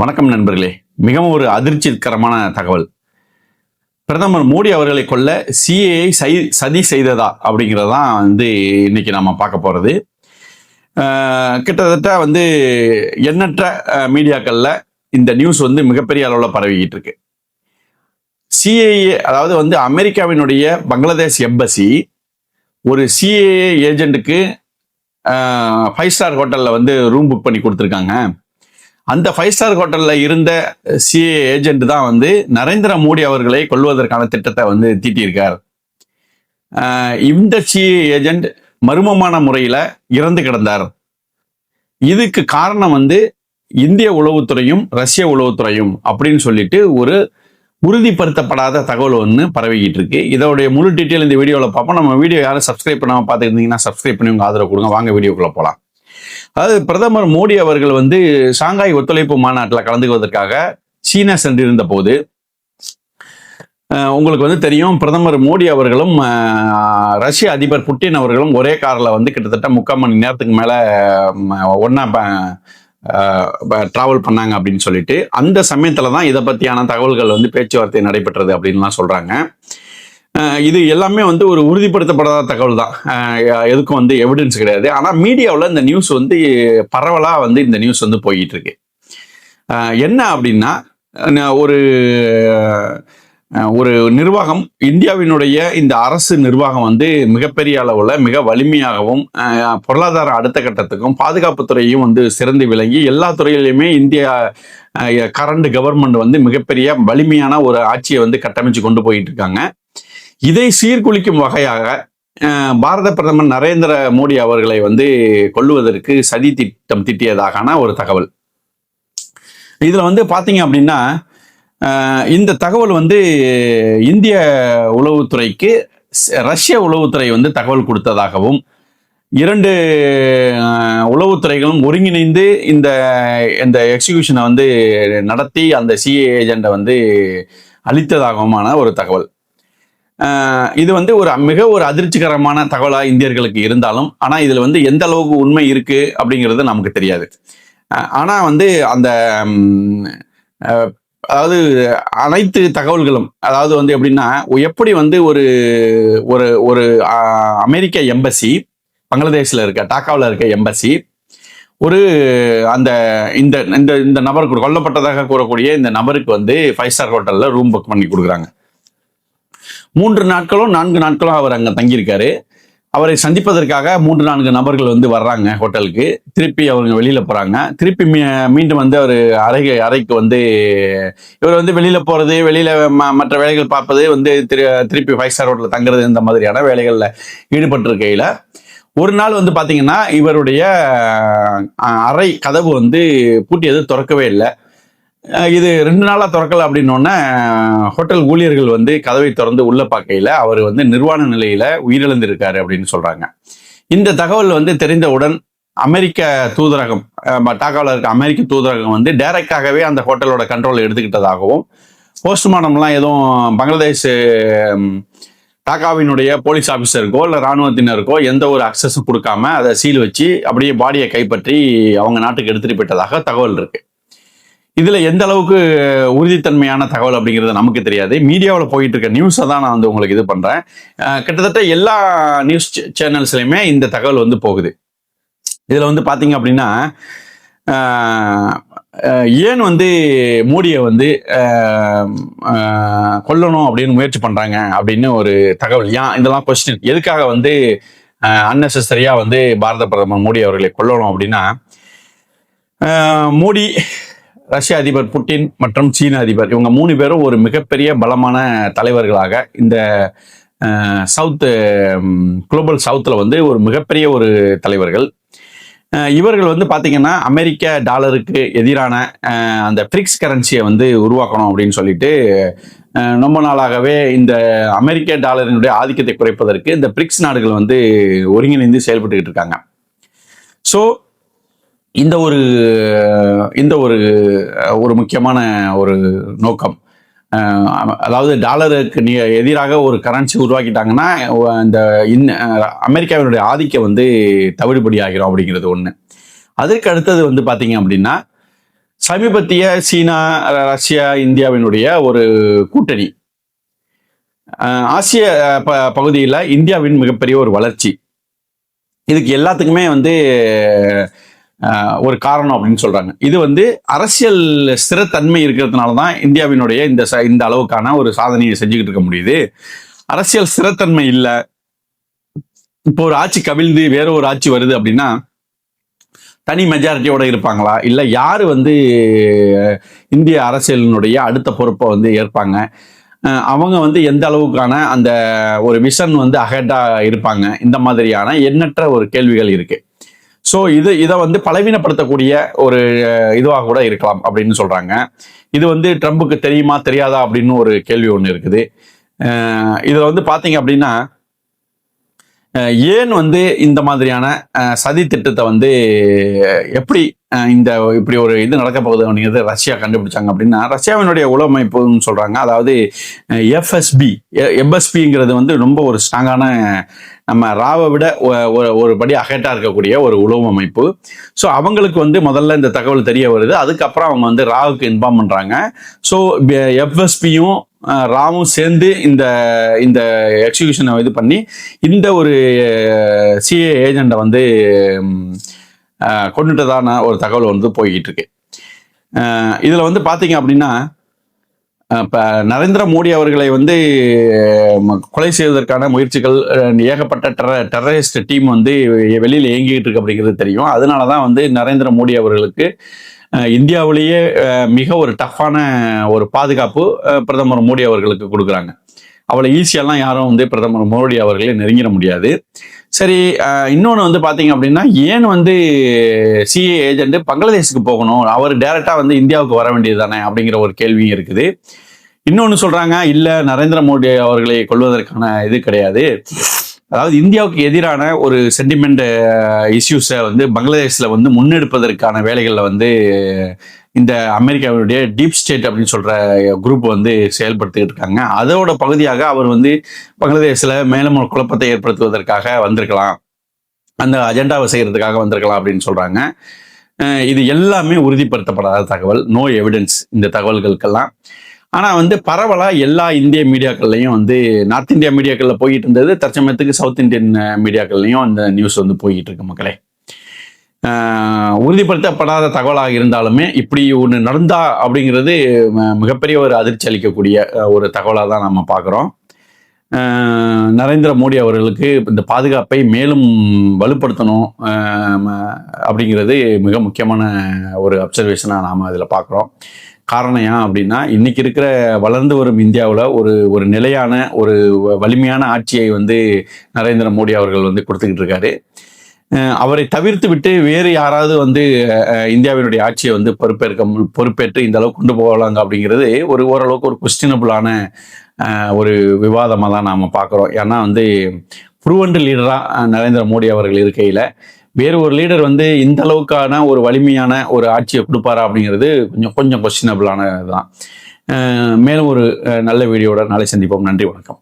வணக்கம் நண்பர்களே. மிகவும் ஒரு அதிர்ச்சிகரமான தகவல். பிரதமர் மோடி அவர்களை கொல்ல சிஏஐ சை சதி செய்ததா அப்படிங்கிறது தான் வந்து இன்னைக்கு நம்ம பார்க்க போகிறது கிட்டத்தட்ட வந்து எண்ணற்ற மீடியாக்களில் இந்த நியூஸ் வந்து மிகப்பெரிய அளவில் பரவிக்கிட்டு இருக்கு. சிஏஏ அதாவது வந்து அமெரிக்காவினுடைய பங்களாதேஷ் எம்பசி ஒரு சிஏஏ ஏஜென்ட்டுக்கு ஃபைவ் ஸ்டார் ஹோட்டலில் வந்து ரூம் புக் பண்ணி கொடுத்துருக்காங்க. அந்த ஃபைவ் ஸ்டார் ஹோட்டலில் இருந்த சிஏ ஏஜென்ட் தான் வந்து நரேந்திர மோடி அவர்களை கொல்வதற்கான திட்டத்தை வந்து தீட்டியிருக்கார். இந்த சிஏ ஏஜென்ட் மர்மமான முறையில் இறந்து கிடந்தார். இதுக்கு காரணம் வந்து இந்திய உளவுத்துறையும் ரஷ்ய உளவுத்துறையும் அப்படின்னு சொல்லிட்டு ஒரு உறுதிப்படுத்தப்படாத தகவல் ஒன்று பரவிக்கிட்டு இருக்கு. இதோடைய முழு டீட்டெயில் இந்த வீடியோவில் பார்ப்போம். நம்ம வீடியோ யாரும் சப்ஸ்கிரைப் பண்ணாமல் பார்த்துருந்தீங்கன்னா சப்ஸ்கிரைப் பண்ணி உங்க ஆதரவு கொடுங்க. வாங்க வீடியோக்குள்ளே போகலாம் அதாவது பிரதமர் மோடி அவர்கள் வந்து ஷாங்காய் ஒத்துழைப்பு மாநாட்டில் கலந்துக்குவதற்காக சீனா சென்றிருந்த போது உங்களுக்கு வந்து தெரியும் பிரதமர் மோடி அவர்களும் ரஷ்ய அதிபர் புட்டின் அவர்களும் ஒரே காரில் வந்து கிட்டத்தட்ட முக்கால் மணி நேரத்துக்கு மேலே ஒன்றா டிராவல் பண்ணாங்க அப்படின்னு சொல்லிட்டு அந்த சமயத்தில் தான் இதை பற்றியான தகவல்கள் வந்து பேச்சுவார்த்தை நடைபெற்றது அப்படின்லாம் சொல்கிறாங்க இது எல்லாமே வந்து ஒரு உறுதிப்படுத்தப்படாத தகவல் தான் எதுக்கும் வந்து எவிடன்ஸ் கிடையாது. ஆனால் மீடியாவில் இந்த நியூஸ் வந்து பரவலாக வந்து இந்த நியூஸ் வந்து போயிட்டு இருக்கு என்ன அப்படின்னா ஒரு ஒரு நிர்வாகம் இந்தியாவினுடைய இந்த அரசு நிர்வாகம் வந்து மிகப்பெரிய அளவில் மிக வலிமையாகவும் பொருளாதார அடுத்த கட்டத்துக்கும் பாதுகாப்புத்துறையும் வந்து சிறந்து விளங்கி எல்லா துறையிலையுமே இந்தியா கரண்ட் கவர்மெண்ட் வந்து மிகப்பெரிய வலிமையான ஒரு ஆட்சியை வந்து கட்டமைச்சு கொண்டு போயிட்டு இருக்காங்க இதை சீர்குலைக்கும் வகையாக பாரத பிரதமர் நரேந்திர மோடி அவர்களை வந்து கொள்ளுவதற்கு சதி திட்டம் திட்டியதாகான ஒரு தகவல். இதில் வந்து பார்த்தீங்க அப்படின்னா இந்த தகவல் வந்து இந்திய உளவுத்துறைக்கு ரஷ்ய உளவுத்துறை வந்து தகவல் கொடுத்ததாகவும் இரண்டு உளவுத்துறைகளும் ஒருங்கிணைந்து இந்த இந்த எக்ஸிகியூஷனை வந்து நடத்தி அந்த சிஏ ஏஜெண்டை வந்து அளித்ததாகவுமான ஒரு தகவல். இது வந்து ஒரு மிக ஒரு அதிர்ச்சிகரமான தகவலாக இந்தியர்களுக்கு இருந்தாலும் ஆனால் இதில் வந்து எந்த அளவுக்கு உண்மை இருக்குது அப்படிங்கிறது நமக்கு தெரியாது. ஆனால் வந்து அந்த அதாவது அனைத்து தகவல்களும் அதாவது வந்து எப்படின்னா எப்படி வந்து ஒரு ஒரு ஒரு அமெரிக்க எம்பசி பங்களாதேஷில் இருக்க டாக்காவில் இருக்க எம்பசி ஒரு அந்த இந்த இந்த இந்த நபருக்கு கொல்லப்பட்டதாக கூறக்கூடிய இந்த நபருக்கு வந்து ஃபைவ் ஸ்டார் ஹோட்டலில் ரூம் புக் பண்ணி கொடுக்குறாங்க. மூன்று நாட்களோ நான்கு நாட்களோ அவர் அங்கே தங்கியிருக்காரு. அவரை சந்திப்பதற்காக மூன்று நான்கு நபர்கள் வந்து வர்றாங்க ஹோட்டலுக்கு. திருப்பி அவங்க வெளியில் போகிறாங்க திருப்பி மீ- மீண்டும் வந்து அவர் அறை அறைக்கு வந்து இவர் வந்து வெளியில் போகிறது வெளியில் ம- மற்ற வேலைகள் பார்ப்பது வந்து திரு திருப்பி ஃபைவ் ஸ்டார் ஹோட்டலில் தங்குறது இந்த மாதிரியான வேலைகளில் ஈடுபட்டிருக்கையில். ஒரு நாள் வந்து பார்த்தீங்கன்னா இவருடைய அறை கதவு வந்து பூட்டியது திறக்கவே இல்லை. இது ரெண்டு நாளாக திறக்கல அப்படின்னோடனே ஹோட்டல் ஊழியர்கள் வந்து கதவை திறந்து உள்ள பார்க்கையில் அவர் வந்து நிர்வாண நிலையில் உயிரிழந்திருக்காரு அப்படின்னு சொல்கிறாங்க இந்த தகவல் வந்து தெரிந்தவுடன் அமெரிக்க தூதரகம் டாக்காவில் இருக்க அமெரிக்க தூதரகம் வந்து டைரக்டாகவே அந்த ஹோட்டலோட கண்ட்ரோல் எடுத்துக்கிட்டதாகவும் போஸ்ட்மார்ட்டம்லாம் எதுவும் பங்களாதேஷ் டாக்காவினுடைய போலீஸ் ஆஃபீஸருக்கோ இல்லை ராணுவத்தினருக்கோ எந்த ஒரு அக்சஸும் கொடுக்காம அதை சீல் வச்சு அப்படியே பாடியை கைப்பற்றி அவங்க நாட்டுக்கு எடுத்துட்டு போயிட்டதாக தகவல் இருக்குது இதில் எந்த அளவுக்கு உறுதித்தன்மையான தகவல் அப்படிங்கிறது நமக்கு தெரியாது. மீடியாவில் போயிட்டு இருக்க நியூஸை தான் நான் வந்து உங்களுக்கு இது பண்ணுறேன் கிட்டத்தட்ட எல்லா நியூஸ் சேனல்ஸ்லையுமே இந்த தகவல் வந்து போகுது. இதில் வந்து பார்த்தீங்க அப்படின்னா ஏன் வந்து மோடியை வந்து கொல்லணும் அப்படின்னு முயற்சி பண்ணுறாங்க அப்படின்னு ஒரு தகவல் ஏன் இதெல்லாம் கொஸ்டின் எதுக்காக வந்து அன்னெசரியாக வந்து பாரத பிரதமர் மோடி அவர்களை கொல்லணும் அப்படின்னா மோடி ரஷ்ய அதிபர் புட்டின் மற்றும் சீன அதிபர் இவங்க மூணு பேரும் ஒரு மிகப்பெரிய பலமான தலைவர்களாக இந்த சவுத்து குளோபல் சவுத்தில் வந்து ஒரு மிகப்பெரிய ஒரு தலைவர்கள். இவர்கள் வந்து பார்த்திங்கன்னா அமெரிக்க டாலருக்கு எதிரான அந்த பிரிக்ஸ் கரன்சியை வந்து உருவாக்கணும் அப்படின்னு சொல்லிட்டு ரொம்ப நாளாகவே இந்த அமெரிக்க டாலரினுடைய ஆதிக்கத்தை குறைப்பதற்கு இந்த பிரிக்ஸ் நாடுகள் வந்து ஒருங்கிணைந்து செயல்பட்டுக்கிட்டு இருக்காங்க. ஸோ இந்த ஒரு இந்த ஒரு ஒரு முக்கியமான ஒரு நோக்கம். அதாவது டாலருக்கு நீ எதிராக ஒரு கரன்சி உருவாக்கிட்டாங்கன்னா இந்த இன் அமெரிக்காவினுடைய ஆதிக்கம் வந்து தவிடுபடி ஆகிரும் அப்படிங்கிறது ஒன்று அதற்கு அடுத்தது வந்து பார்த்தீங்க அப்படின்னா சமீபத்திய சீனா ரஷ்யா இந்தியாவினுடைய ஒரு கூட்டணி. ஆசிய ப பகுதியில் இந்தியாவின் மிகப்பெரிய ஒரு வளர்ச்சி. இதுக்கு எல்லாத்துக்குமே வந்து ஒரு காரணம் அப்படின்னு சொல்றாங்க. இது வந்து அரசியல் ஸ்திரத்தன்மை இருக்கிறதுனால தான் இந்தியாவினுடைய இந்த ச- இந்த அளவுக்கான ஒரு சாதனையை செஞ்சுக்கிட்டு இருக்க முடியுது. அரசியல் ஸ்திரத்தன்மை இல்லை. இப்போ ஒரு ஆட்சி கவிழ்ந்து வேற ஒரு ஆட்சி வருது அப்படின்னா தனி மெஜாரிட்டியோட இருப்பாங்களா? இல்லை யார் வந்து இந்திய அரசியலினுடைய அடுத்த பொறுப்பை வந்து ஏற்பாங்க? அவங்க வந்து எந்த அளவுக்கான அந்த ஒரு விஷன் வந்து அகண்டா இருப்பாங்க? இந்த மாதிரியான எண்ணற்ற ஒரு கேள்விகள் இருக்குது ஸோ இது இதை வந்து பலவீனப்படுத்தக்கூடிய ஒரு இதுவாக கூட இருக்கலாம் அப்படின்னு சொல்கிறாங்க இது வந்து ட்ரம்புக்கு தெரியுமா தெரியாதா அப்படின்னு ஒரு கேள்வி ஒன்று இருக்குது. இதில் வந்து பார்த்தீங்க அப்படின்னா ஏன் வந்து இந்த மாதிரியான சதி திட்டத்தை வந்து எப்படி இந்த இப்படி ஒரு இது நடக்க போகுது அப்படிங்கிறது ரஷ்யா கண்டுபிடிச்சாங்க அப்படின்னா ரஷ்யாவினுடைய உளமைப்புன்னு சொல்றாங்க. அதாவது எஃப்எஸ்பி எஃப்எஸ்பிங்கிறது வந்து ரொம்ப ஒரு ஸ்ட்ராங்கான நம்ம ராவை விட ஒ- ஒரு படி அகேட்டா இருக்கக்கூடிய ஒரு உளவு அமைப்பு. ஸோ அவங்களுக்கு வந்து முதல்ல இந்த தகவல் தெரிய வருது. அதுக்கப்புறம் அவங்க வந்து ராவுக்கு இன்ஃபார்ம் பண்றாங்க. ஸோ எஃப்எஸ்பியும் ராமும் சேர்ந்து இந்த இந்த எக்ஸிகியூஷனை இது பண்ணி இந்த ஒரு சிஏ ஏஜெண்ட்டை வந்து கொண்டுட்டதான ஒரு தகவல் வந்து போய்கிட்டு இருக்கு. இதில் வந்து பார்த்தீங்க அப்படின்னா நரேந்திர மோடி அவர்களை வந்து கொலை செய்வதற்கான முயற்சிகள் ஏகப்பட்ட டெர டெரரிஸ்ட் டீம் வந்து வெளியில் இயங்கிட்டு இருக்கு அப்படிங்கிறது தெரியும். அதனால தான் வந்து நரேந்திர மோடி அவர்களுக்கு இந்தியாவிலேயே மிக ஒரு டஃப்பான ஒரு பாதுகாப்பு பிரதமர் மோடி அவர்களுக்கு கொடுக்குறாங்க. அவ்வளோ ஈஸியெல்லாம் யாரும் வந்து பிரதமர் மோடி அவர்களை நெருங்கிட முடியாது. சரி இன்னொன்று வந்து பார்த்தீங்க அப்படின்னா ஏன் வந்து சிஏ ஏஜென்ட் பங்களாதேஷுக்கு போகணும்? அவர் டேரெக்டாக வந்து இந்தியாவுக்கு வர வேண்டியது தானே அப்படிங்கிற ஒரு கேள்வியும் இருக்குது. இன்னொன்று சொல்றாங்க இல்லை நரேந்திர மோடி அவர்களை கொள்வதற்கான இது கிடையாது. அதாவது இந்தியாவுக்கு எதிரான ஒரு சென்டிமெண்ட் இஷ்யூஸை வந்து பங்களாதேஷில் வந்து முன்னெடுப்பதற்கான வேலைகளில் வந்து இந்த அமெரிக்காவுடைய டீப் ஸ்டேட் அப்படின்னு சொல்கிற குரூப் வந்து செயல்படுத்திக்கிட்டு இருக்காங்க. அதோட பகுதியாக அவர் வந்து பங்களாதேஷில் மேலும் ஒரு குழப்பத்தை ஏற்படுத்துவதற்காக வந்திருக்கலாம். அந்த அஜெண்டாவை செய்கிறதுக்காக வந்திருக்கலாம் அப்படின்னு சொல்கிறாங்க இது எல்லாமே உறுதிப்படுத்தப்படாத தகவல். நோ எவிடன்ஸ் இந்த தகவல்களுக்கெல்லாம். ஆனால் வந்து பரவலாக எல்லா இந்திய மீடியாக்கள்லையும் வந்து நார்த் இந்தியா மீடியாக்களில் போயிட்டு இருந்தது தற்சமயத்துக்கு சவுத் இந்தியன் மீடியாக்கள்லையும் அந்த நியூஸ் வந்து போயிட்டு இருக்கு மக்களே உறுதிப்படுத்தப்படாத தகவலாக இருந்தாலுமே இப்படி ஒன்று நடந்தா அப்படிங்கிறது ம- மிகப்பெரிய ஒரு அதிர்ச்சி அளிக்கக்கூடிய ஒரு தகவலாக தான் நம்ம பார்க்குறோம் நரேந்திர மோடி அவர்களுக்கு இந்த பாதுகாப்பை மேலும் வலுப்படுத்தணும் அப்படிங்கிறது மிக முக்கியமான ஒரு அப்சர்வேஷனாக நாம் அதில் பார்க்குறோம் காரணம் ஏன் அப்படின்னா இன்னைக்கு இருக்கிற வளர்ந்து வரும் இந்தியாவில் ஒரு ஒரு நிலையான ஒரு வ- வலிமையான ஆட்சியை வந்து நரேந்திர மோடி அவர்கள் வந்து கொடுத்துக்கிட்டு இருக்காரு. அவரை தவிர்த்து விட்டு வேறு யாராவது வந்து இந்தியாவினுடைய ஆட்சியை வந்து பொறுப்பேற்க பொறுப்பேற்று இந்த அளவுக்கு கொண்டு போகலாங்க அப்படிங்கிறது ஒரு ஓரளவுக்கு ஒரு கொஸ்டினபிளான ஒரு விவாதமாக தான் நாம் பார்க்குறோம். ஏன்னா வந்து புருவண்டு லீடராக நரேந்திர மோடி அவர்கள் இருக்கையில் வேறு ஒரு லீடர் வந்து இந்த அளவுக்கான ஒரு வலிமையான ஒரு ஆட்சியை கொடுப்பாரா அப்படிங்கிறது கொஞ்சம் கொஞ்சம் கொஸ்டினபிளான தான் மேலும் ஒரு நல்ல வீடியோட நாளை சந்திப்போம். நன்றி வணக்கம்.